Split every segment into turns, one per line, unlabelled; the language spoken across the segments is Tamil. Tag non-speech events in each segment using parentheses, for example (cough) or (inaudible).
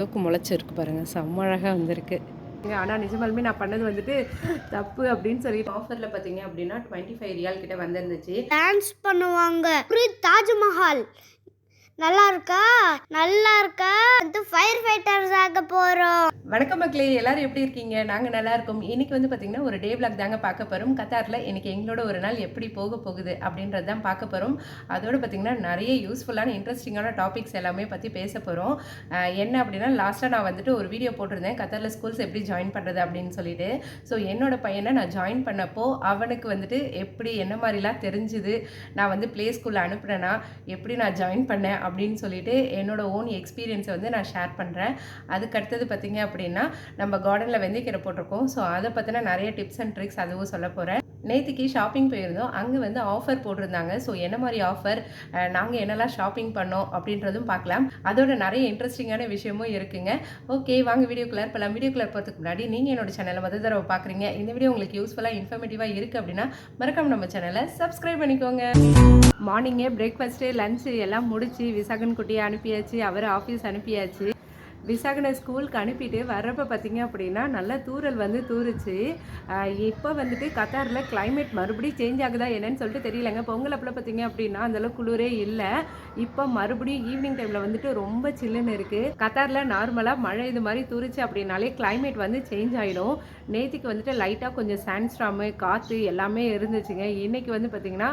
அளவுக்கு முளைச்சிருக்கு பாருங்க. செம்ம அழகாக வந்திருக்கு. ஆனால் நிஜமாலுமே நான் பண்ணது வந்துட்டு தப்பு அப்படின்னு சொல்லிட்டு ஆஃபரில் பார்த்தீங்க அப்படின்னா டுவெண்ட்டி ஃபைவ் ரியால் கிட்ட வந்திருந்துச்சு.
டான்ஸ் பண்ணுவாங்க. ஒரு தாஜ்மஹால். நல்லா இருக்கா நல்லா இருக்கா வந்து ஃபயர் ஃபைட்டர்ஸ் ஆக போறோம்.
வணக்கம் மக்களே எல்லாரும் எப்படி இருக்கீங்க? நாங்கள் நல்லா இருக்கோம். இன்னைக்கு வந்து பார்த்தீங்கன்னா ஒரு டே பிளாக் தாங்க பார்க்க போகிறோம் கத்தாரில் இன்னைக்கு எங்களோட ஒரு நாள் எப்படி போக போகுது அப்படின்றது தான் பார்க்க போகிறோம் அதோட பார்த்தீங்கன்னா நிறைய யூஸ்ஃபுல்லான இன்ட்ரெஸ்டிங்கான டாபிக்ஸ் எல்லாமே பற்றி பேச போகிறோம் என்ன அப்படின்னா லாஸ்ட்டாக நான் வந்துட்டு ஒரு வீடியோ போட்டிருந்தேன். கத்தாரில் ஸ்கூல்ஸ் எப்படி ஜாயின் பண்ணுறது அப்படின்னு சொல்லிட்டு. ஸோ என்னோட பையனை நான் ஜாயின் பண்ணப்போ அவனுக்கு வந்துட்டு எப்படி என்ன மாதிரிலாம் தெரிஞ்சுது நான் வந்து ப்ளே ஸ்கூலில் அனுப்புனேன்னா எப்படி நான் ஜாயின் பண்ணேன் அப்படின்னு சொல்லிட்டு என்னோட ஓன் எக்ஸ்பீரியன்ஸை வந்து நான் ஷேர் பண்ணுறேன் அதுக்கு அடுத்தது பார்த்தீங்க அப்படின்னா நம்ம கார்டனில் வெந்தயக்கீரை போட்டிருக்கோம். ஸோ அதை பற்றின நிறைய டிப்ஸ் அண்ட் ட்ரிக்ஸ் அதுவும் சொல்ல போகிறேன் நேற்றுக்கு ஷாப்பிங் போயிருந்தோம். அங்கே வந்து ஆஃபர் போட்டிருந்தாங்க. ஸோ என்ன மாதிரி ஆஃபர் நாங்கள் என்னெல்லாம் ஷாப்பிங் பண்ணோம் அப்படின்றதும் பார்க்கலாம். அதோட நிறைய இன்ட்ரெஸ்டிங்கான விஷயமும் இருக்குங்க. ஓகே வாங்க வீடியோ கிளர் பண்ணலாம் வீடியோ கிளர் போகிறதுக்கு முன்னாடி நீங்கள் என்னோட சேனலை முதல் தடவை பார்க்குறீங்க. இந்த வீடியோ உங்களுக்கு யூஸ்ஃபுல்லாக இன்ஃபர்மேட்டிவாக இருக்குது அப்படின்னா மறக்காம நம்ம சேனலை சப்ஸ்கிரைப் பண்ணிக்கோங்க. மார்னிங்கே பிரேக்ஃபாஸ்ட்டு லஞ்சு எல்லாம் முடிச்சு விசாகன் குட்டியை அனுப்பியாச்சு அவர் ஆஃபீஸ் அனுப்பியாச்சு. விசாகனை ஸ்கூலுக்கு அனுப்பிட்டு வர்றப்ப பார்த்தீங்க அப்படின்னா நல்ல தூறல் வந்து தூருச்சு இப்போ வந்துட்டு கத்தாரில் கிளைமேட் மறுபடியும் சேஞ்ச் ஆகுதா என்னன்னு சொல்லிட்டு தெரியலங்க. பொங்கல் அப்போ பார்த்தீங்க அப்படின்னா அந்தளவுக்கு குளிரே இல்லை. இப்போ மறுபடியும் ஈவினிங் டைமில் வந்துட்டு ரொம்ப சில்லுன்னு இருக்குது கத்தாரில் நார்மலாக மழை இது மாதிரி தூரிச்சு அப்படின்னாலே கிளைமேட் வந்து சேஞ்ச் ஆகிடும் நேற்றுக்கு வந்துட்டு லைட்டாக கொஞ்சம் சாண்ட்ஸ்ட்ராமு காற்று எல்லாமே இருந்துச்சுங்க. இன்னைக்கு வந்து பார்த்தீங்கன்னா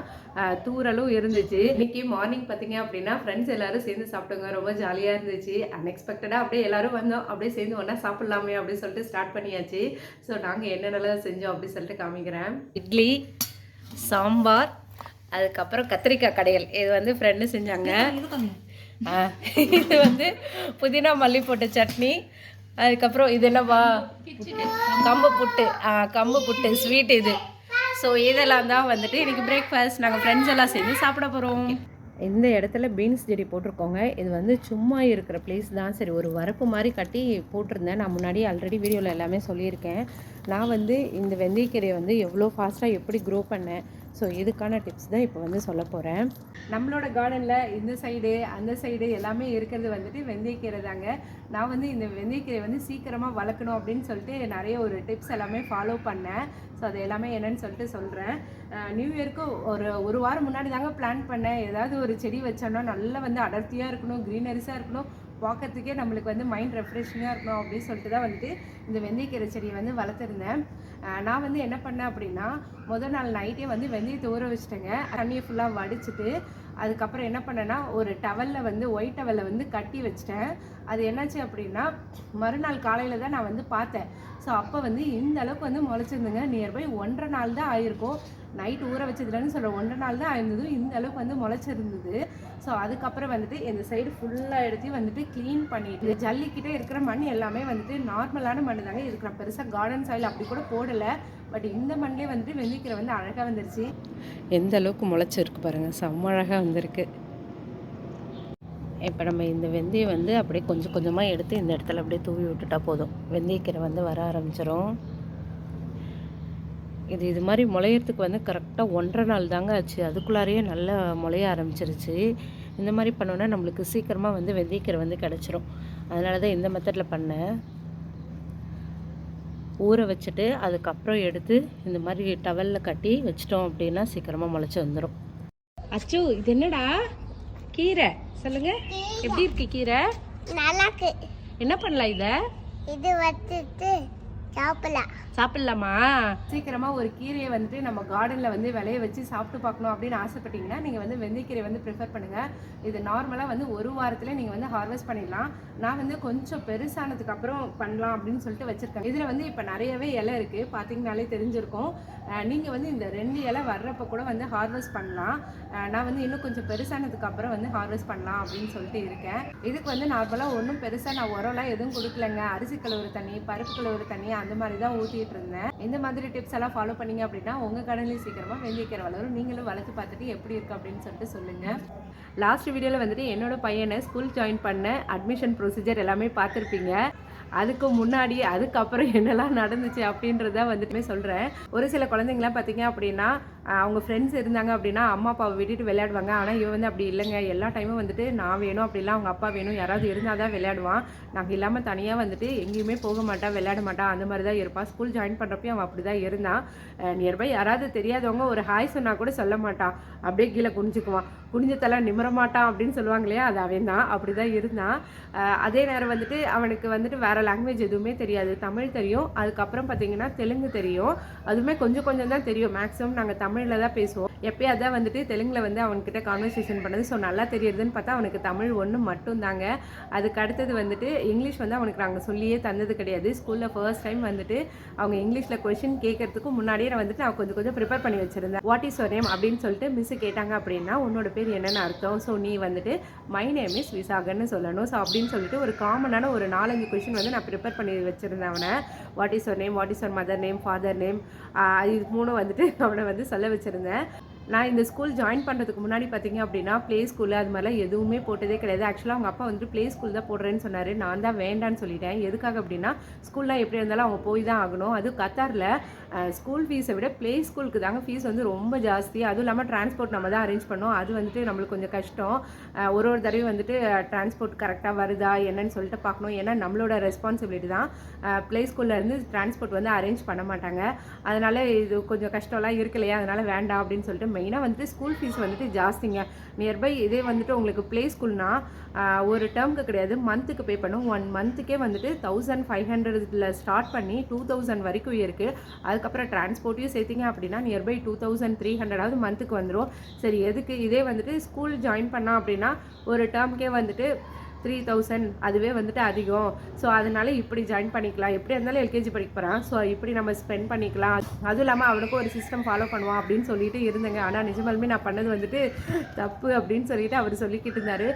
தூரலும் தூறலும் இருந்துச்சு. இன்னைக்கு மார்னிங் பார்த்தீங்க அப்படின்னா ஃப்ரெண்ட்ஸ் எல்லோரும் சேர்ந்து சாப்பிட்டோங்க. ரொம்ப ஜாலியாக இருந்துச்சு. அன்எக்ஸ்பெக்டடாக அப்படியே எல்லாரும் வந்தோம். அப்படியே சேர்ந்து ஒன்றா சாப்பிட்லாமே அப்படின்னு சொல்லிட்டு ஸ்டார்ட் பண்ணியாச்சு. ஸோ நாங்கள் என்னென்னலாம் செஞ்சோம் அப்படின்னு சொல்லிட்டு காமிக்கிறேன். இட்லி சாம்பார் அதுக்கப்புறம் கத்திரிக்காய் கடையல். இது வந்து ஃப்ரெண்டு செஞ்சாங்க. இது வந்து புதினா மல்லி போட்ட சட்னி. அதுக்கப்புறம் இது என்னவா? கம்பு புட்டு. கம்பு புட்டு. ஸ்வீட் இது. ஸோ இதெல்லாம் தான் வந்துட்டு இன்னைக்கு பிரேக்ஃபாஸ்ட் நாங்கள் ஃப்ரெண்ட்ஸ் எல்லாம் சேர்ந்து சாப்பிட போகிறோம் இந்த இடத்துல பீன்ஸ் செடி போட்டிருக்கோங்க. இது வந்து சும்மா இருக்கிற பிளேஸ் தான். சரி ஒரு வரப்பு மாதிரி கட்டி போட்டிருந்தேன். நான் முன்னாடி ஆல்ரெடி வீடியோவில் எல்லாமே சொல்லியிருக்கேன். நான் வந்து இந்த வெந்தயக்கீரையை வந்து எவ்வளோ ஃபாஸ்ட்டாக எப்படி க்ரோ பண்ணேன் ஸோ இதுக்கான டிப்ஸ் தான் இப்போ வந்து சொல்ல போகிறேன் நம்மளோட கார்டனில் இந்த சைடு அந்த சைடு எல்லாமே இருக்கிறது வந்துட்டு வெந்தயக்கீரை தாங்க. நான் வந்து இந்த வெந்தயக்கீரை வந்து சீக்கிரமாக வளர்க்கணும் அப்படின்னு சொல்லிட்டு நிறைய ஒரு டிப்ஸ் எல்லாமே ஃபாலோ பண்ணேன். ஸோ அது எல்லாமே என்னன்னு சொல்லிட்டு சொல்கிறேன் நியூ இயர்க்கு ஒரு ஒரு வாரம் முன்னாடி தாங்க பிளான் பண்ணேன். ஏதாவது ஒரு செடி வச்சோன்னா நல்லா வந்து அடர்த்தியாக இருக்கணும் க்ரீனரிஸாக இருக்கணும். பார்க்கறதுக்கே நம்மளுக்கு வந்து மைண்ட் ரெஃப்ரெஷிங்காக இருக்கணும் அப்படின்னு சொல்லிட்டு தான் வந்துட்டு இந்த வெந்தயக்கீரை செடியை வந்து வளர்த்துருந்தேன். நான் வந்து என்ன பண்ணேன் அப்படின்னா முதல் நாள் நைட்டே வந்து வெந்தயத்தை ஊற வச்சுட்டேங்க. தண்ணியை ஃபுல்லாக வடிச்சிட்டு அதுக்கப்புறம் என்ன பண்ணேன்னா ஒரு டவலில் வந்து ஒயிட் டவலில் வந்து கட்டி வச்சிட்டேன். அது என்னாச்சு அப்படின்னா மறுநாள் காலையில் தான் நான் வந்து பார்த்தேன். ஸோ அப்போ வந்து இந்த அளவுக்கு வந்து முளைச்சிருந்துங்க. நியர்பை ஒன்றரை நாள் தான் ஆயிருக்கும். நைட் ஊற வச்சதுலன்னு சொல்கிற ஒன்றரை நாள் தான் ஆயிருந்தது இந்த அளவுக்கு வந்து முளைச்சிருந்தது. ஸோ அதுக்கப்புறம் வந்துட்டு இந்த சைடு ஃபுல்லாக எடுத்து வந்துட்டு க்ளீன் பண்ணிட்டு ஜல்லிக்கிட்டே இருக்கிற மண் எல்லாமே வந்துட்டு நார்மலான மண் தாங்க. இருக்கிற பெருசாக கார்டன் சாயில் அப்படி கூட போடலை. பட் இந்த மண்ணிலே வந்துட்டு வெள்ளிக்கீரை வந்து அழகாக வந்துருச்சு. எந்த அளவுக்கு முளைச்சிருக்கு பாருங்கள் செம்ம அழகாக வந்திருக்கு. இப்போ நம்ம இந்த வெந்தயம் வந்து அப்படியே கொஞ்சம் கொஞ்சமாக எடுத்து இந்த இடத்துல அப்படியே தூவி விட்டுட்டா போதும். வெந்தயக்கீரை வந்து வர ஆரம்பிச்சிடும் இது இது மாதிரி முளையறதுக்கு வந்து கரெக்டாக ஒன்றரை நாள் தாங்க ஆச்சு. அதுக்குள்ளாரையே நல்லா முளைய ஆரம்பிச்சிருச்சு. இந்த மாதிரி பண்ணோன்னா நம்மளுக்கு சீக்கிரமாக வந்து வெந்தயக்கீரை வந்து கிடச்சிரும். அதனால தான் இந்த மெத்தடில் பண்ணேன். ஊற வச்சுட்டு அதுக்கப்புறம் எடுத்து இந்த மாதிரி டவலில் கட்டி வச்சிட்டோம் அப்படின்னா சீக்கிரமாக முளைச்சி வந்துடும் அச்சு இது என்னடா? கீரை. சொல்லுங்க. எப்படி இருக்கு கீரை?
நல்லா
என்ன பண்ணலாம் இதை?
இது வச்சுட்டு சாப்பிடலாம்
சாப்பிடலாமா? சீக்கிரமா ஒரு கீரையை வந்துட்டு நம்ம கார்டன்ல வந்து விளைய வச்சு சாப்பிட்டு பார்க்கணும் அப்படின்னு ஆசைப்பட்டீங்கன்னா நீங்க வந்து வெந்தயக்கீரை வந்து ப்ரிஃபர் பண்ணுங்க. இது நார்மலா வந்து ஒரு வாரத்துல நீங்க வந்து ஹார்வெஸ்ட் பண்ணிடலாம். நான் வந்து கொஞ்சம் பெருசானதுக்கு அப்புறம் பண்ணலாம் அப்படின்னு சொல்லிட்டு வச்சிருக்கேன். இதுல வந்து இப்ப நிறையவே இலை இருக்கு. பாத்தீங்கனாலே தெரிஞ்சிருக்கும். நீங்க வந்து இந்த ரெண்டு இலை வர்றப்ப கூட வந்து ஹார்வெஸ்ட் பண்ணலாம். நான் வந்து இன்னும் கொஞ்சம் பெருசானதுக்கு அப்புறம் வந்து ஹார்வெஸ்ட் பண்ணலாம் அப்படின்னு சொல்லிட்டு இருக்கேன். இதுக்கு வந்து நார்மலாக ஒன்றும் பெருசாக நான் உரம்லாம் எதுவும் கொடுக்கலங்க. அரிசி கழுவுற தண்ணி பருப்பு கழுவுற தண்ணி அந்த மாதிரி தான் ஊற்றிட்டு இருந்தேன். இந்த மாதிரி டிப்ஸ் எல்லாம் ஃபாலோ பண்ணீங்க அப்படின்னா உங்கள் கடன்லேயும் சீக்கிரமாக வெந்தயக்கீரை வளரும். நீங்களும் வளர்த்து பார்த்துட்டு எப்படி இருக்கு அப்படின்னு சொல்லிட்டு சொல்லுங்கள் லாஸ்ட் வீடியோவில் வந்துட்டு என்னோட பையனை ஸ்கூல் ஜாயின் பண்ண அட்மிஷன் ப்ரொசீஜர் எல்லாமே பார்த்துருப்பீங்க. அதுக்கு முன்னாடி அதுக்கப்புறம் என்னெல்லாம் நடந்துச்சு அப்படின்றத வந்துட்டுமே சொல்கிறேன் ஒரு சில குழந்தைங்களாம் பார்த்தீங்க அப்படின்னா அவங்க ஃப்ரெண்ட்ஸ் இருந்தாங்க அப்படின்னா அம்மா அப்பாவை விட்டுட்டு விளையாடுவாங்க. ஆனால் இவன் வந்து அப்படி இல்லைங்க. எல்லா டைமும் வந்துட்டு நான் வேணும் அப்படிலாம் அவங்க அப்பா வேணும். யாராவது இருந்தால் தான் விளையாடுவான். நாங்கள் இல்லாமல் தனியாக வந்துட்டு எங்கேயுமே போக மாட்டான் விளையாட மாட்டான் அந்த மாதிரி தான் இருப்பான் ஸ்கூல் ஜாயின் பண்ணுறப்பையும் அவன் அப்படி தான் இருந்தான். நியர்பை யாராவது தெரியாதவங்க ஒரு ஹாய் சொன்னால் கூட சொல்ல மாட்டான். அப்படியே கீழே குனிஞ்சுக்குவான். குனிஞ்சத்தெல்லாம் நிமரமாட்டான் நிமிர மாட்டான் அப்படின்னு சொல்லுவாங்க இல்லையா? அது அவன் தான். அப்படி தான் இருந்தான். அதே நேரம் வந்துட்டு அவனுக்கு வந்துட்டு வேறு லாங்குவேஜ் எதுவுமே தெரியாது. தமிழ் தெரியும். அதுக்கப்புறம் பார்த்தீங்கன்னா தெலுங்கு தெரியும். அதுவுமே கொஞ்சம் கொஞ்சம் தான் தெரியும். மேக்ஸிமம் நாங்கள் தமிழ் தமிழில் தான் பேசுவோம். எப்பயாவது தான் வந்துட்டு தெலுங்கில் வந்து அவன்கிட்ட கான்வர்சேஷன் பண்ணது. ஸோ நல்லா தெரியுதுன்னு பார்த்தா அவனுக்கு தமிழ் ஒன்று மட்டும் தாங்க அதுக்கு அடுத்தது வந்துட்டு இங்கிலீஷ் வந்து அவனுக்கு நாங்கள் சொல்லியே தந்தது கிடையாது. ஸ்கூலில் ஃபர்ஸ்ட் டைம் வந்துட்டு அவங்க இங்கிலீஷில் கொஷின் கேட்கறதுக்கு முன்னாடியே நான் வந்துட்டு நான் கொஞ்சம் கொஞ்சம் ப்ரிப்பேர் பண்ணி வச்சுருந்தேன். வாட் இஸ் யோர் நேம் அப்படின்னு சொல்லிட்டு மிஸ் கேட்டாங்க அப்படின்னா உன்னோட பேர் என்னென்னு அர்த்தம். ஸோ நீ வந்துட்டு மை நேம் இஸ் விசாகன்னு சொல்லணும். ஸோ அப்படின்னு சொல்லிட்டு ஒரு காமனான ஒரு நாலஞ்சு கொஷின் வந்து நான் ப்ரிப்பேர் பண்ணி வச்சுருந்தேன் அவனை. What is your name what is your mother name father name இது மூணும் வந்துட்டு (laughs) அவனை வந்து சொல்ல வச்சுருந்தேன். நான் இந்த ஸ்கூல் ஜாயின் பண்ணுறதுக்கு முன்னாடி பார்த்தீங்க அப்படின்னா ப்ளே ஸ்கூல் அது மாதிரிலாம் எதுவுமே போட்டதே கிடையாது. ஆக்சுவலாக அவங்க அப்பா வந்துட்டு ப்ளே ஸ்கூல் தான் போடுறேன்னு சொன்னார். நான் தான் வேண்டான்னு சொல்லிட்டேன். எதுக்காக அப்படின்னா ஸ்கூல்லாம் எப்படி இருந்தாலும் அவங்க போய் தான் ஆகணும். அதுவும் கத்தாரில் ஸ்கூல் ஃபீஸை விட ப்ளே ஸ்கூலுக்கு தாங்க ஃபீஸ் வந்து ரொம்ப ஜாஸ்தி. அதுவும் இல்லாமல் டிரான்ஸ்போர்ட் நம்ம தான் அரேஞ்ச் பண்ணோம். அது வந்துட்டு நம்மளுக்கு கொஞ்சம் கஷ்டம். ஒரு ஒரு தடவையும் வந்துட்டு டிரான்ஸ்போர்ட் கரெக்டாக வருதா என்னன்னு சொல்லிட்டு பார்க்கணும். ஏன்னா நம்மளோட ரெஸ்பான்சிபிலிட்டி தான். ப்ளே ஸ்கூல்லேருந்து டிரான்ஸ்போர்ட் வந்து அரேஞ்ச் பண்ண மாட்டாங்க. அதனால் இது கொஞ்சம் கஷ்டம்லாம் இருக்கு இல்லையா? அதனால் வேண்டாம் அப்படின்னு சொல்லிட்டு மெயினாக வந்துட்டு ஸ்கூல் ஃபீஸ் வந்துட்டு ஜாஸ்திங்க. நியர்பை இதே வந்துட்டு உங்களுக்கு ப்ளே ஸ்கூல்னா ஒரு டேர்முக்கு கிடையாது. மந்த்துக்கு பே பண்ணும். ஒன் மந்த்துக்கே வந்துட்டு தௌசண்ட் ஃபைவ் ஹண்ட்ரடில் ஸ்டார்ட் பண்ணி டூ தௌசண்ட் வரைக்கும் இருக்குது அதுக்கப்புறம் டிரான்ஸ்போர்ட்டையும் சேர்த்திங்க அப்படின்னா நியர்பை டூ தௌசண்ட் த்ரீ ஹண்ட்ரடாவது மந்த்துக்கு வந்துடும் சரி எதுக்கு? இதே வந்துட்டு ஸ்கூல் ஜாயின் பண்ணால் அப்படின்னா ஒரு டேர்முக்கே வந்துட்டு த்ரீ தௌசண்ட் அதுவே வந்துட்டு அதிகம். ஸோ அதனால இப்படி ஜாயின் பண்ணிக்கலாம். எப்படி இருந்தாலும் எல்கேஜி படிக்க போகிறான் ஸோ இப்படி நம்ம ஸ்பெண்ட் பண்ணிக்கலாம். அதுவும் இல்லாமல் அவனுக்கும் ஒரு சிஸ்டம் ஃபாலோ பண்ணுவான் அப்படின்னு சொல்லிட்டு இருந்தேங்க. ஆனால் நிஜமாலுமே நான் பண்ணது வந்துட்டு தப்பு அப்படின்னு சொல்லிட்டு அவர் சொல்லிக்கிட்டு இருந்தார்.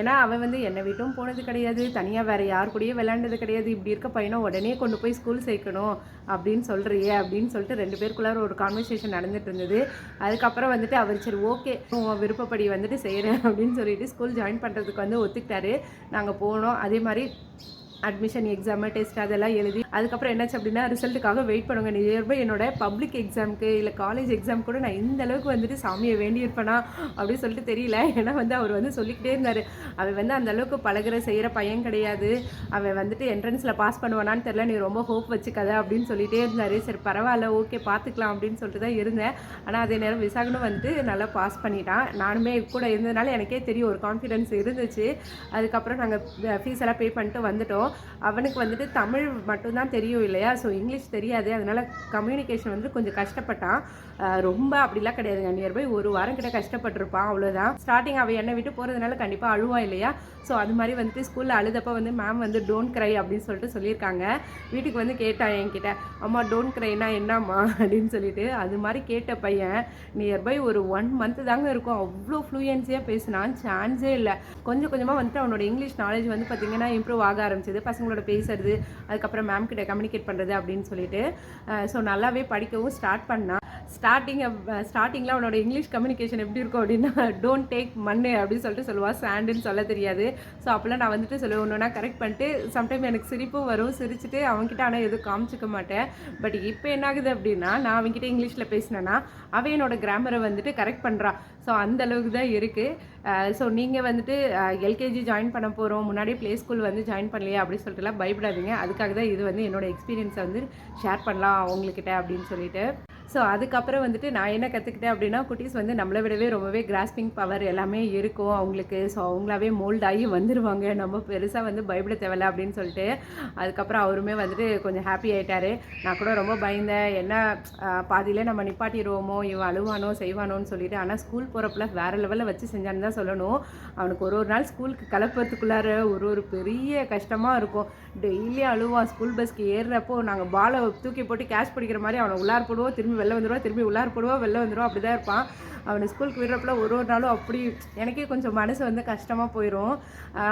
ஏன்னா அவன் வந்து என்னை வீட்டும் போனது கிடையாது. தனியாக வேறு யார் கூடயும் விளையாண்டது கிடையாது. இப்படி இருக்க பையனை உடனே கொண்டு போய் ஸ்கூல் சேர்க்கணும் அப்படின்னு சொல்கிறியே அப்படின்னு சொல்லிட்டு ரெண்டு பேருக்குள்ளார ஒரு கான்வர்சேஷன் நடந்துட்டு இருந்தது. அதுக்கப்புறம் வந்துட்டு அவர் சரி ஓகே உன் விருப்பப்படி வந்துட்டு செய்கிறேன் அப்படின்னு சொல்லிட்டு ஸ்கூல் ஜாயின் பண்ணுறதுக்கு வந்து ஒத்துக்கிட்டாரு. நாங்கள் போனோம். அதே மாதிரி அட்மிஷன் எக்ஸாமு டெஸ்ட் அதெல்லாம் எழுதி அதுக்கப்புறம் என்னாச்சு அப்படின்னா ரிசல்ட்டுக்காக வெயிட் பண்ணுங்க. நியர்பை என்னோட பப்ளிக் எக்ஸாமுக்கு இல்லை காலேஜ் எக்ஸாம் கூட நான் இந்த அளவுக்கு வந்துட்டு சாமியை வேண்டியிருப்பேனா அப்படின்னு சொல்லிட்டு தெரியல. ஏன்னா வந்து அவர் வந்து சொல்லிக்கிட்டே இருந்தார். அவன் வந்து அந்த அளவுக்கு பழகுற செய்கிற பையன் கிடையாது. அவன் வந்துட்டு என்ட்ரன்ஸில் பாஸ் பண்ணுவானான்னு தெரியல. நீ ரொம்ப ஹோப் வச்சுக்காத அப்படின்னு சொல்லிட்டே இருந்தார். சரி பரவாயில்ல ஓகே பார்த்துக்கலாம் அப்படின்னு சொல்லிட்டு தான் இருந்தேன். ஆனால் அதே நேரம் விசாகனும் வந்துட்டு நல்லா பாஸ் பண்ணிட்டான். நானுமே கூட இருந்ததுனால எனக்கே தெரியும் ஒரு கான்ஃபிடென்ஸ் இருந்துச்சு. அதுக்கப்புறம் நாங்கள் ஃபீஸ் எல்லாம் பே பண்ணிட்டு வந்துட்டோம். அவனுக்கு வந்துட்டு தமிழ் மட்டும்தான் தெரியும் இல்லையா? ஸோ இங்கிலீஷ் தெரியாது. அதனால் கம்யூனிகேஷன் வந்து கொஞ்சம் கஷ்டப்பட்டான். ரொம்ப அப்படிலாம் கிடையாதுங்க நியர்பை ஒரு வாரம் கிட்ட கஷ்டப்பட்டிருப்பான். அவ்வளோதான் ஸ்டார்டிங் அவள் என்னை விட்டு போகிறதுனால கண்டிப்பாக அழுவா இல்லையா? ஸோ அது மாதிரி வந்துட்டு ஸ்கூலில் அழுதப்போ வந்து மேம் வந்து டோன்ட் க்ரை அப்படின்னு சொல்லிட்டு சொல்லியிருக்காங்க. வீட்டுக்கு வந்து கேட்டான் என்கிட்ட அம்மா டோன்ட் க்ரைனா என்னம்மா? அப்படின்னு சொல்லிட்டு. அது மாதிரி கேட்ட பையன் நியர்பை ஒரு ஒன் மந்த் தாங்க இருக்கும். அவ்வளோ ஃப்ளூயன்ஸியாக பேசினான். சான்ஸே இல்லை. கொஞ்சம் கொஞ்சமாக வந்துட்டு அவனோட இங்கிலீஷ் நாலேஜ் வந்து பார்த்திங்கன்னா இம்ப்ரூவ் ஆக ஆரம்பிச்சது. பசங்களோட பேசுறது அதுக்கப்புறம் மேம் கிட்ட கம்யூனிகேட் பண்ணுறது அப்படின்னு சொல்லிட்டு ஸோ நல்லாவே படிக்கவும் ஸ்டார்ட் பண்ணால் ஸ்டார்டிங் ஸ்டார்டிங்கில் uh, அவனோட இங்கிலீஷ் கம்யூனிகேஷன் எப்படி இருக்கும் அப்படின்னா டோன்ட் டேக் மண்ணு அப்படின்னு சொல்லிட்டு சொல்லுவாள் சாண்டுன்னு சொல்ல தெரியாது. ஸோ அப்போல்லாம் நான் வந்துட்டு சொல்லுவேன் ஒன்றுனா கரெக்ட் பண்ணிட்டு சம்டைம் எனக்கு சிரிப்பும் வரும். சிரிச்சுட்டு அவன்கிட்ட ஆனால் எதுவும் காமிச்சிக்க மாட்டேன். பட் இப்போ என்ன ஆகுது அப்படின்னா நான் அவன்கிட்ட இங்கிலீஷில் பேசினேன்னா அவன் என்னோட கிராமரை வந்துட்டு கரெக்ட் பண்ணுறான் ஸோ அந்த அளவுக்கு தான் இருக்குது ஸோ uh, நீங்கள் வந்துட்டு uh, எல்கேஜி ஜாயின் பண்ண போகிறோம் முன்னாடியே ப்ளே ஸ்கூல் வந்து ஜாயின் பண்ணலையே அப்படின்னு சொல்லிட்டுலாம் பயப்படாதீங்க. அதுக்காக தான் இது வந்து என்னோட எக்ஸ்பீரியன்ஸை வந்து ஷேர் பண்ணலாம் அவங்கக்கிட்ட அப்படின்னு சொல்லிட்டு. ஸோ அதுக்கப்புறம் வந்துட்டு நான் என்ன கற்றுக்கிட்டேன் அப்படின்னா குட்டீஸ் வந்து நம்மளை விடவே ரொம்பவே கிராஸ்பிங் பவர் எல்லாமே இருக்கும். அவங்களுக்கு ஸோ அவங்களாவே மோல்ட் ஆகி வந்துடுவாங்க நம்ம பெருசாக வந்து பயப்பட தேவையில்ல அப்படின்னு சொல்லிட்டு அதுக்கப்புறம் அவருமே வந்துட்டு கொஞ்சம் ஹாப்பி ஆகிட்டார் நான் கூட ரொம்ப பயந்தேன். என்ன பாதியிலே நம்ம நிப்பாட்டிடுவோமோ இவன் அழுவானோ செய்வானோன்னு சொல்லிட்டு ஆனால் ஸ்கூல் போகிறப்பல வேறு லெவலில் வச்சு செஞ்சான்னு தான் சொல்லணும். அவனுக்கு ஒரு ஒரு நாள் ஸ்கூலுக்கு கிளப்புறதுக்குள்ளார ஒரு ஒரு பெரிய கஷ்டமாக இருக்கும். டெய்லி அழுவான் ஸ்கூல் பஸ்க்கு ஏறுறப்போ நாங்கள் பாலை தூக்கி போட்டு கேஷ் பிடிக்கிற மாதிரி அவனை உள்ளார் போடுவோம் திரும்பி வெளில வந்துடுவா திரும்பி உள்ளார் போடுவா வெளில வந்துடுவா அப்படி தான் இருப்பான். அவனை ஸ்கூலுக்கு விடுறப்பல ஒரு ஒரு நாளும் அப்படி எனக்கே கொஞ்சம் மனசு வந்து கஷ்டமாக போயிடும்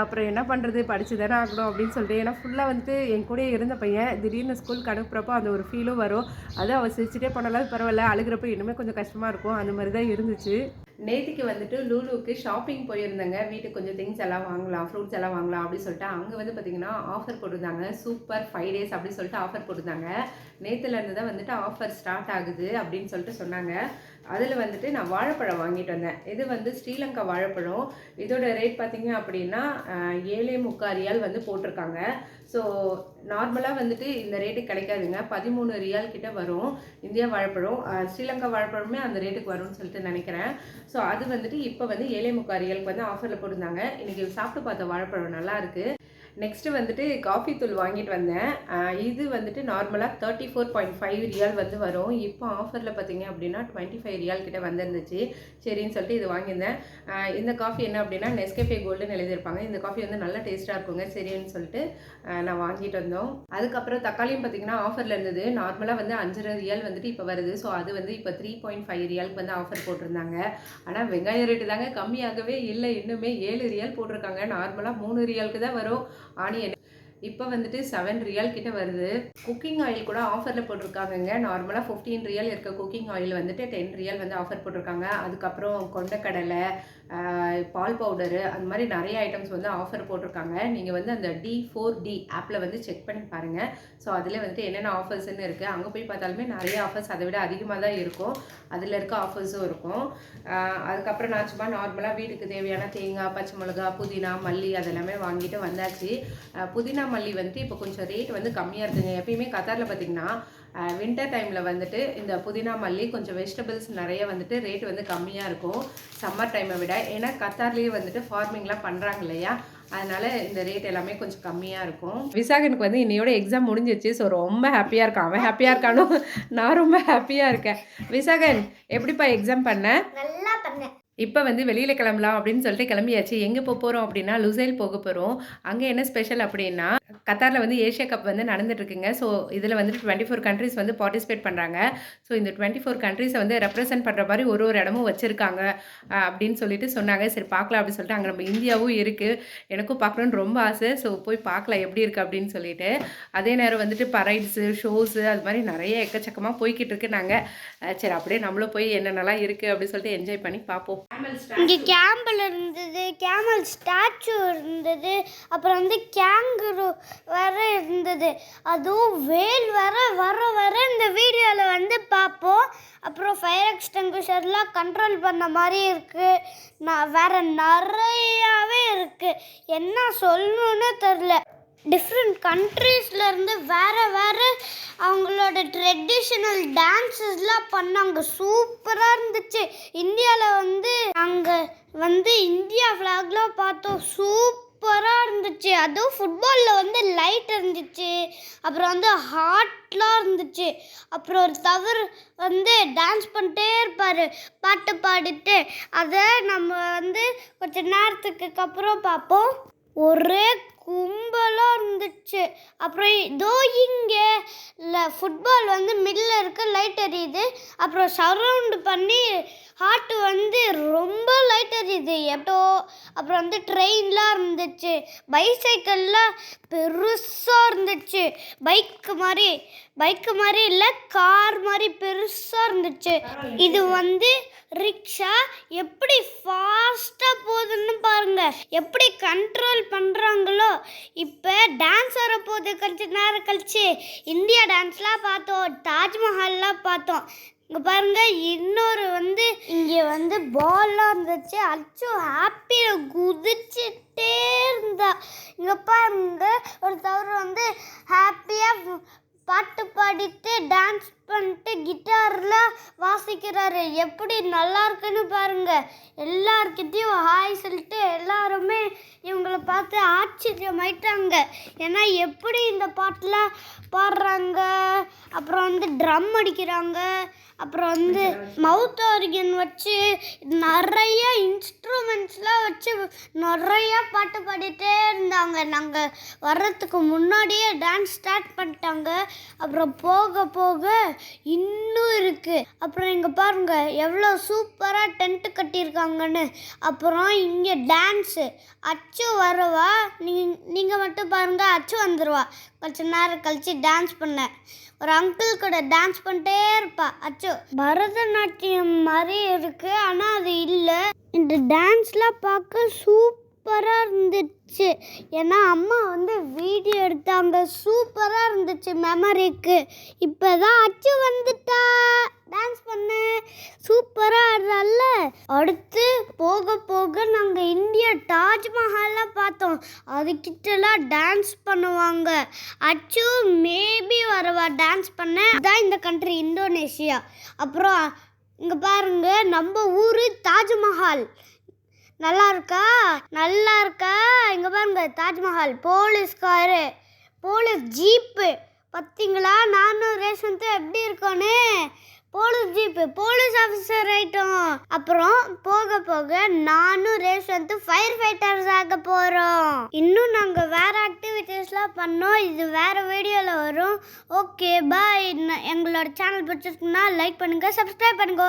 அப்புறம் என்ன பண்ணுறது படித்து தானே ஆகணும் அப்படின்னு சொல்லிட்டு ஏன்னா ஃபுல்லாக வந்துட்டு என் கூடயே இருந்த பையன் திடீர்னு ஸ்கூலுக்கு அனுப்புறப்போ அந்த ஒரு ஃபீலும் வரும். அது அவள் சிரிச்சிட்டே பண்ணலாம் பரவாயில்ல அழுகிறப்ப இன்னுமே கொஞ்சம் கஷ்டமாக இருக்கும். அந்த மாதிரி தான் இருந்துச்சு. நேற்றுக்கு வந்துட்டு லூலுவுக்கு ஷாப்பிங் போயிருந்தேங்க. வீட்டுக்கு கொஞ்சம் திங்ஸ் எல்லாம் வாங்கலாம் ஃப்ரூட்ஸ் எல்லாம் வாங்கலாம் அப்படின்னு சொல்லிட்டு அங்கே வந்து பார்த்தீங்கன்னா ஆஃபர் போட்டிருந்தாங்க. சூப்பர் ஃபைவ் டேஸ் அப்படின்னு சொல்லிட்டு ஆஃபர் போட்டிருந்தாங்க. நேற்றுலேருந்து தான் வந்துட்டு ஆஃபர் ஸ்டார்ட் ஆகுது அப்படின்னு சொல்லிட்டு சொன்னாங்க. அதில் வந்துட்டு நான் வாழைப்பழம் வாங்கிட்டு வந்தேன். இது வந்து ஸ்ரீலங்கா வாழைப்பழம். இதோட ரேட் பார்த்தீங்க அப்படின்னா ஏழே முக்கால் ரியால் வந்து போட்டிருக்காங்க. ஸோ நார்மலாக வந்துட்டு இந்த ரேட்டு கிடைக்காதுங்க. பதிமூணு ரியால் கிட்ட வரும். இந்தியா வாழைப்பழம் ஸ்ரீலங்கா வாழைப்பழமே அந்த ரேட்டுக்கு வரும்னு சொல்லிட்டு நினைக்கிறேன். ஸோ அது வந்துட்டு இப்போ வந்து ஏழை முக்கால் ரியலுக்கு வந்து ஆஃபரில் போட்டிருந்தாங்க. இன்றைக்கி சாப்பிட்டு பார்த்த வாழைப்பழம் நல்லாயிருக்கு நெக்ஸ்ட்டு வந்துட்டு காஃபி தூள் வாங்கிட்டு வந்தேன். இது வந்துட்டு நார்மலாக thirty four point five riyal வந்து வரும். இப்போ ஆஃபரில் பார்த்தீங்க அப்படின்னா டுவெண்ட்டி ஃபைவ் ரியால் கிட்ட வந்திருந்துச்சு. சரின்னு சொல்லிட்டு இது வாங்கியிருந்தேன். இந்த காஃபி என்ன அப்படின்னா நெஸ்கேஃபே கோல்டுன்னு எழுதியிருப்பாங்க. இந்த காஃபி வந்து நல்லா டேஸ்ட்டாக இருக்குங்க. சரின்னு சொல்லிட்டு நான் வாங்கிட்டு வந்தோம். அதுக்கப்புறம் தக்காளியும் பார்த்தீங்கன்னா ஆஃபரில் இருந்தது. நார்மலாக வந்து அஞ்சரை ரியால் வந்துட்டு இப்போ வருது. ஸோ அது வந்து இப்போ த்ரீ பாயிண்ட் ஃபைவ் ரியாலுக்கு வந்து ஆஃபர் போட்டிருந்தாங்க. ஆனால் வெங்காய ரேட்டு தாங்க கம்மியாகவே இல்லை. இன்னுமே ஏழு ரியால் போட்டிருக்காங்க. நார்மலாக மூணு ரியாலுக்கு தான் வரும். ஆனியன் இப்போ வந்துட்டு செவன் ரியல் கிட்ட வருது. குக்கிங் ஆயில் கூட ஆஃபரில் போட்டிருக்காங்கங்க. நார்மலாக ஃபிஃப்டீன் ரியல் இருக்க குக்கிங் ஆயில் வந்துட்டு டென் ரியல் வந்து ஆஃபர் போட்டிருக்காங்க. அதுக்கப்புறம் கொண்டக்கடலை பால் பவுடரு அந்த மாதிரி நிறைய ஐட்டம்ஸ் வந்து ஆஃபர் போட்டிருக்காங்க. நீங்கள் வந்து அந்த டி ஃபோர் டி ஆப்பில் வந்து செக் பண்ணி பாருங்கள் ஸோ அதில் வந்துட்டு என்னென்ன ஆஃபர்ஸ்ன்னு இருக்குது அங்கே போய் பார்த்தாலுமே நிறைய ஆஃபர்ஸ் அதை விட அதிகமாக தான் இருக்கும். அதில் இருக்க ஆஃபர்ஸும் இருக்கும். அதுக்கப்புறம் நான் சும்மா நார்மலாக வீட்டுக்கு தேவையான தேங்காய் பச்சை மிளகா புதினா மல்லி அதெல்லாமே வாங்கிட்டு வந்தாச்சு. புதினா மல்லி வந்துட்டு இப்போ கொஞ்சம் ரேட் வந்து கம்மியாக இருக்குங்க. எப்பயுமே கத்தாரில் பார்த்திங்கன்னா வின்டர் டைமில் வந்துட்டு இந்த புதினா மல்லி கொஞ்சம் வெஜிடபிள்ஸ் நிறைய வந்துட்டு ரேட் வந்து கம்மியாக இருக்கும். சம்மர் டைமை விட. ஏன்னா கத்தார்லேயே வந்துட்டு ஃபார்மிங்லாம் பண்ணுறாங்க இல்லையா? அதனால இந்த ரேட் எல்லாமே கொஞ்சம் கம்மியாக இருக்கும். விசாகனுக்கு வந்து இன்னையோட எக்ஸாம் முடிஞ்சிச்சு ஸோ ரொம்ப ஹாப்பியாக இருக்கான். அவன் ஹாப்பியாக இருக்கானோ? நான் ரொம்ப ஹாப்பியாக இருக்கேன். விசாகன் எப்படிப்பா எக்ஸாம் பண்ண?
நல்லா பண்ணேன்
இப்போ வந்து வெளியில் கிளம்பலாம் அப்படின்னு சொல்லிட்டு கிளம்பியாச்சு. எங்கே போக போகிறோம் அப்படின்னா லுசைல் போக போகிறோம் அங்கே என்ன ஸ்பெஷல் அப்படின்னா கத்தாரில் வந்து ஏஷியா கப் வந்து நடந்துட்டுருக்குங்க. ஸோ இதில் வந்துட்டு டுவெண்ட்டி ஃபோர் கண்ட்ரிஸ் வந்து பார்ட்டிசிபேட் பண்ணுறாங்க ஸோ இந்த டுவெண்ட்டி ஃபோர் கண்ட்ரிஸை வந்து ரெப்ரசென்ட் பண்ணுற மாதிரி ஒரு ஒரு இடமும் வச்சுருக்காங்க. அப்படின்னு சொல்லிட்டு சொன்னாங்க. சரி பார்க்கலாம் அப்படின்னு சொல்லிட்டு அங்கே நம்ம இந்தியாவும் இருக்குது எனக்கும் பார்க்கணுன்னு ரொம்ப ஆசை. ஸோ போய் பார்க்கலாம் எப்படி இருக்குது அப்படின்னு சொல்லிட்டு. அதே நேரம் வந்துட்டு பரைட்ஸு ஷோஸு அது மாதிரி நிறைய எக்கச்சக்கமாக போய்கிட்டு இருக்கு நாங்கள் சரி அப்படியே நம்மளும் போய் என்னென்னலாம் இருக்குது அப்படின்னு சொல்லிட்டு என்ஜாய் பண்ணி பார்ப்போம்.
இங்கே கேம்பில் இருந்தது கேமல் ஸ்டாச்சு இருந்தது அப்புறம் வந்து கேங்குரு வேற இருந்தது. அதுவும் வேல் வர வர வர இந்த வீடியோவில் வந்து பார்ப்போம் அப்புறம் ஃபயர் எக்ஸ்டெங்குஷர்லாம் கண்ட்ரோல் பண்ண மாதிரி இருக்குது நான் வேற நிறையாவே இருக்குது என்ன சொல்லணும்னு தெரில டிஃப்ரெண்ட் கண்ட்ரீஸ்லேருந்து வேறு வேறு அவங்களோட ட்ரெடிஷ்னல் டான்ஸஸ்லாம் பண்ணாங்க. சூப்பராக இருந்துச்சு. இந்தியாவில் வந்து நாங்கள் வந்து இந்தியா ஃப்ளாக்லாம் பார்த்தோம். சூப் இருந்துச்சு. அதுவும் ஃபுட்பாலில் வந்து லைட் இருந்துச்சு. அப்புறம் வந்து ஹார்ட்லாம் இருந்துச்சு. அப்புறம் ஒரு தவறு வந்து டான்ஸ் பண்ணிட்டே இருப்பார். பாட்டு பாடிட்டு. அதை நம்ம வந்து கொஞ்ச நேரத்துக்கு அப்புறம் பார்ப்போம். ஒரே கும்பலாக இருந்துச்சு. அப்புறம் இதோ இங்கே இல்லை ஃபுட்பால் வந்து மிடில் இருக்க லைட் எரியுது. அப்புறம் சரவுண்டு பண்ணி ஹார்ட் வந்து ரொம்ப லைட் எரியுது. எப்போ அப்புறம் வந்து ட்ரெயின்லாம் இருந்துச்சு. பைசைக்கிள்லாம் பெருசாக இருந்துச்சு. பைக்கு மாதிரி பைக்கு மாதிரி இல்லை கார் மாதிரி பெருசாக இருந்துச்சு. இது வந்து ரிக்ஷா. எப்படி ஃபாஸ்ட்டாக போகுதுன்னு பாருங்கள் எப்படி கண்ட்ரோல் பண்ணுறாங்களோ இப்போ டான்ஸ் வரப்போகுது கொஞ்ச நேரம் கழிச்சு இந்தியா டான்ஸ்லாம் பார்த்தோம். தாஜ்மஹால்லாம் பார்த்தோம். இங்கே பாருங்கள் இன்னொரு வந்து இங்கே வந்து பால்லாம் இருந்துச்சு. அச்சோ ஹாப்பி குதிச்சுட்டே இருந்தா இங்கே பாருங்க ஒரு தவறு வந்து ஹாப்பியாக பாட்டு பாடிட்டு டான்ஸ் பண்ணிட்டு கிட்டார்லாம் வாசிக்கிறாரு எப்படி நல்லா இருக்குன்னு பாருங்க எல்லார்கிட்டயும் ஹாய் சொல்லிட்டு எல்லாருமே இவங்களை பார்த்து ஆச்சரியமாயிட்டாங்க. ஏன்னா எப்படி இந்த பாட்டெலாம் பாடுறாங்க? அப்புறம் வந்து ட்ரம் அடிக்கிறாங்க. அப்புறம் வந்து மவுத் ஆர்கன் வச்சு நிறைய வச்சு நிறைய பாட்டு பாடிட்டே இருந்தாங்க. நாங்கள் வர்றதுக்கு முன்னாடியே டான்ஸ் ஸ்டார்ட் பண்ணிட்டாங்க. அப்புறம் போக போக இன்னும் இருக்கு. அப்புறம் இங்கே பாருங்க எவ்வளோ சூப்பராக டென்ட் கட்டியிருக்காங்கன்னு. அப்புறம் இங்கே டான்ஸு அச்சு வருவா. நீங்கள் நீங்கள் மட்டும் பாருங்க அச்சு வந்துடுவா கொஞ்ச நேரம் கழிச்சு டான்ஸ் பண்ண. ஒரு அங்கிள் கூட டான்ஸ் பண்ணிட்டே இருப்பா. அச்சு பரதநாட்டியம் மாதிரி இருக்கு. ஆனால் அது இல்லை. டான்ஸ்லாம் பார்க்க சூப்பராக இருந்துச்சு. ஏன்னா அம்மா வந்து வீடியோ எடுத்தாங்க. சூப்பராக இருந்துச்சு மெமரிக்கு இப்போ தான் அச்சு வந்துட்டா. டான்ஸ் பண்ண. சூப்பராக ஆடுறால அடுத்து போக போக நாங்கள் இந்தியா தாஜ்மஹாலாம் பார்த்தோம். அதுக்கிட்டலாம் டான்ஸ் பண்ணுவாங்க. அச்சு மேபி வரவா? டான்ஸ் பண்ண. தான் இந்த கண்ட்ரி இந்தோனேஷியா அப்புறம் இங்கே பாருங்க நம்ம ஊர் தாஜ்மஹால். நல்லா இருக்கா நல்லா இருக்கா இங்கே பாருங்க Taj Mahal. Police car. Police jeep. பார்த்தீங்களா நானும் ரேஷன் எப்படி இருக்கோன்னு. போலீஸ் ஜீப்பு போலீஸ் ஆஃபீஸர் ஆயிட்டோம் அப்புறம் போக போக நானும் ரேஷன் ஃபயர் ஃபைட்டர்ஸ் ஆக போகிறோம் இன்னும் நாங்கள் வேற ஆக்டிவிட்டீஸ்லாம் பண்ணோம். இது வேறு வீடியோவில் வரும். ஓகே பாய் எங்களோட சேனல் பிடிச்சிருக்குன்னா லைக் பண்ணுங்கள் சப்ஸ்கிரைப் பண்ணுங்க.